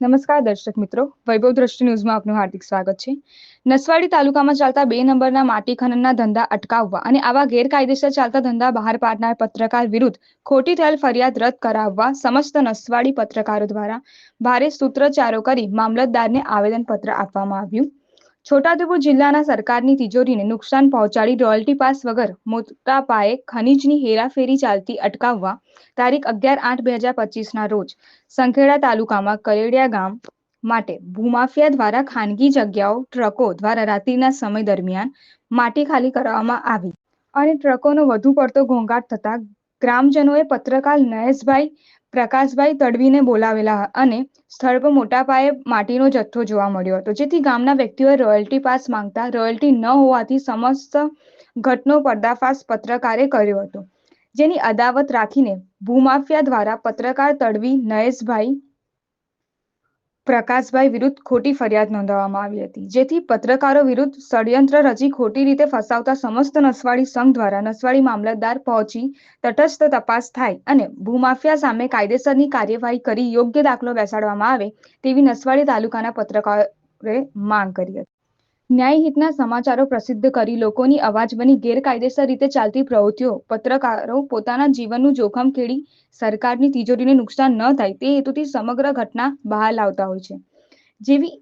નમસ્કાર દર્શક મિત્રો. વૈભવ દ્રષ્ટિ ન્યૂઝમાં આપનું હાર્દિક સ્વાગત છે. નસવાડી તાલુકામાં ચાલતા બે નંબરના માટી ખનનના ધંધા અટકાવવા અને આવા ગેરકાયદેસર ચાલતા ધંધા બહાર પાડનાર પત્રકાર વિરુદ્ધ ખોટી થયેલ ફરિયાદ રદ કરાવવા સમસ્ત નસવાડી પત્રકારો દ્વારા ભારે સૂત્રોચ્ચારો કરી મામલતદારને આવેદનપત્ર આપવામાં આવ્યું. છોટાઉદેપુર જિલ્લાના સરકારની તિજોરીને નુકસાન પહોંચાડી રોયલ્ટી પાસ વગર મોટા પાયે ખનીજની હેરાફેરી ચાલતી અટકાવવા તારીખ અગિયાર આઠ બે હજાર પચીસના રોજ સંખેડા તાલુકામાં કલેડિયા ગામ માટે ભૂમાફિયા દ્વારા ખાનગી જગ્યાઓ ટ્રકો દ્વારા રાત્રિના સમય દરમિયાન માટી ખાલી કરવામાં આવી. અને ટ્રકોનો વધુ પડતો ઘોંઘાટ થતા ગ્રામજનોએ પત્રકાર નરેશભાઈ પ્રકાશભાઈ તડવીને બોલાવેલા અને સ્થળ પર મોટા પાયે માટીનો જથ્થો જોવા મળ્યો હતો. જેથી ગામના વ્યક્તિઓએ રોયલ્ટી પાસ માંગતા રોયલ્ટી ન હોવાથી સમસ્ત ઘટનો પર્દાફાશ પત્રકારે કર્યો હતો. જેની અદાવત રાખીને ભૂમાફિયા દ્વારા પત્રકાર તડવી નયેશભાઈ પ્રકાશભાઈ વિરુદ્ધ ખોટી ફરિયાદ નોંધાવવામાં આવી હતી, જેથી પત્રકારો વિરુદ્ધ ષડયંત્ર રચી ખોટી રીતે ફસાવતા સમસ્ત નસવાડી સંઘ દ્વારા નસવાડી મામલતદાર પહોંચી તટસ્થ તપાસ થાય અને ભૂમાફિયા સામે કાયદેસરની કાર્યવાહી કરી યોગ્ય દાખલો બેસાડવામાં આવે તેવી નસવાડી તાલુકાના પત્રકારોએ માંગ કરી હતી. ન્યાયહિતના સમાચારો પ્રસિદ્ધ કરી લોકોની અવાજ બની ગેરકાયદેસર રીતે ચાલતી પ્રવૃત્તિઓ. પત્રકારો પોતાના જીવનનું જોખમ ખેડી સરકારની તિજોરીને નુકસાન ન થાય તે હેતુથી સમગ્ર ઘટના બહાર લાવતા હોય છે. જેવી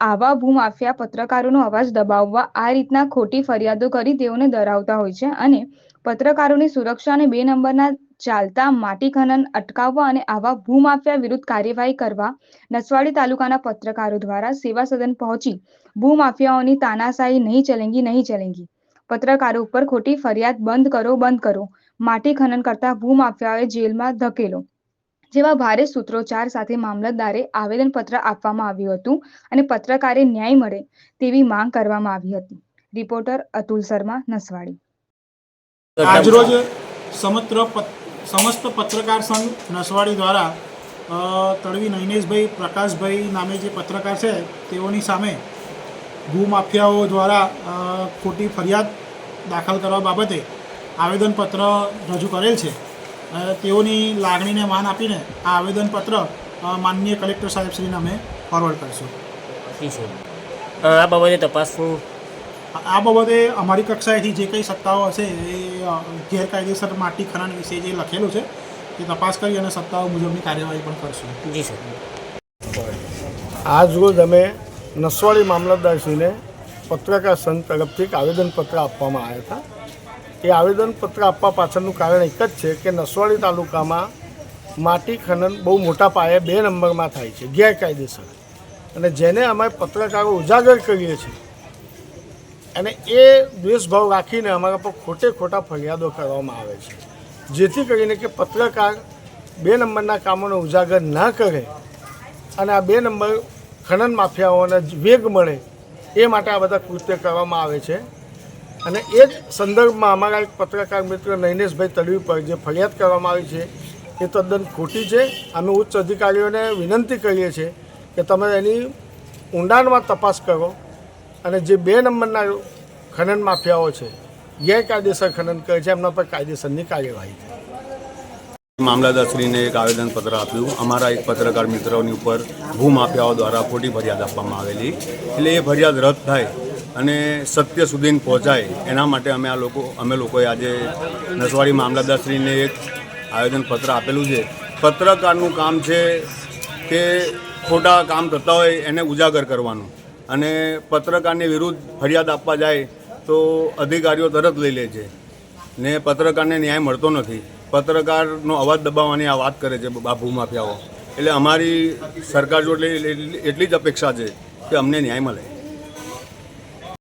આવા ભૂમાફિયા પત્રકારોનો અવાજ દબાવવા આ રીતના ખોટી ફરિયાદો કરી તેઓને ડરાવતા હોય છે અને પત્રકારોની સુરક્ષા અને બે નંબરના ચાલતા માટી ખનન અટકાવવા અને આવા ભૂમાફિયા વિરુદ્ધ કાર્યવાહી કરવા નસવાડી તાલુકાના પત્રકારો દ્વારા સેવા સદન પહોંચી ભૂમાફિયાઓની તાનાશાહી નહીં ચલેંગી નહીં ચલેંગી. પત્રકારો ઉપર ખોટી ફરિયાદ બંધ કરો બંધ કરો. માટી ખનન કરતા ભૂમાફિયાઓએ જેલમાં ધકેલો. જેવા ભારે સૂત્રોચ્ચાર સાથે મામલતદારે આવેદનપત્ર આપવામાં આવ્યું હતું અને પત્રકારે ન્યાય મળે તેવી માંગ કરવામાં આવી હતી. રિપોર્ટર અતુલ શર્મા, નસવાડી. આજરોજ સમત્ર પત- સમસ્ત પત્રકાર સંઘ નસવાડી દ્વારા તળવી નૈનેશભાઈ પ્રકાશભાઈ નામે જે પત્રકાર છે, તેઓની સામે ભૂમાફિયાઓ દ્વારા ખોટી ફરિયાદ દાખલ કરવા બાબતે આવેદનપત્ર રજૂ કરેલ છે. તેઓની લાગણીને માન આપીને આ આવેદનપત્ર માનનીય કલેક્ટર સાહેબશ્રીને અમે ફોરવર્ડ કરીશું. આ બાબતે તપાસનું આ બાબતે અમારી કક્ષાએથી જે કંઈ સત્તાઓ હશે એ ગેરકાયદેસર માટી ખનન વિશે જે લખેલું છે એ તપાસ કરી અને સત્તાઓ મુજબની કાર્યવાહી પણ કરશું. જી સર. આજ રોજ અમે નસવાડી મામલતદારશ્રીને પત્રકાર સંઘ તરફથી એક આવેદનપત્ર આપવામાં આવ્યા હતા. એ આવેદનપત્ર આપવા પાછળનું કારણ એક જ છે કે નસવાડી તાલુકામાં માટી ખનન બહુ મોટા પાયે બે નંબરમાં થાય છે ગેરકાયદેસર. અને જેને અમે પત્રકારો ઉજાગર કરીએ છીએ અને એ દ્વેષભાવ રાખીને અમારા પર ખોટે ખોટા ફરિયાદો કરવામાં આવે છે. જેથી કરીને કે પત્રકાર બે નંબરના કામોને ઉજાગર ના કરે અને આ બે નંબર ખનન માફિયાઓને વેગ મળે એ માટે આ બધા કૃત્ય કરવામાં આવે છે. અને એ જ સંદર્ભમાં અમારા એક પત્રકાર મિત્ર નૈનેશભાઈ તડવી પર જે ફરિયાદ કરવામાં આવી છે, એ તદ્દન ખોટી છે. અમે ઉચ્ચ અધિકારીઓને વિનંતી કરીએ છીએ કે તમે એની ઊંડાણમાં તપાસ કરો. અને જે બે નંબરના ખનન માફિયાઓ છે ગેરકાયદેસર ખનન કરે છે, એમના પર કાયદેસરની કાર્યવાહી થાય મામલતદારશ્રીને એક આવેદનપત્ર આપ્યું. અમારા એક પત્રકાર મિત્રોની ઉપર ભૂમાફિયાઓ દ્વારા ખોટી ફરિયાદ આપવામાં આવેલી. એટલે એ ફરિયાદ રદ થાય અને સત્ય સુધી પહોંચાય, એના માટે અમે આ લોકો, અમે લોકોએ આજે નસવાડી મામલતદારશ્રીને એક આવેદનપત્ર આપેલું છે. પત્રકારનું કામ છે કે ખોટા કામ થતા હોય એને ઉજાગર કરવાનું. અને પત્રકારની વિરુદ્ધ ફરિયાદ આપવા જાય તો અધિકારીઓ તરત લઈ લે છે. ને પત્રકારને ન્યાય મળતો નથી. પત્રકારનો અવાજ દબાવવાની આ વાત કરે છે આ ભૂમાફિયાઓ. એટલે અમારી સરકાર જોડે એટલી જ અપેક્ષા છે કે અમને ન્યાય મળે.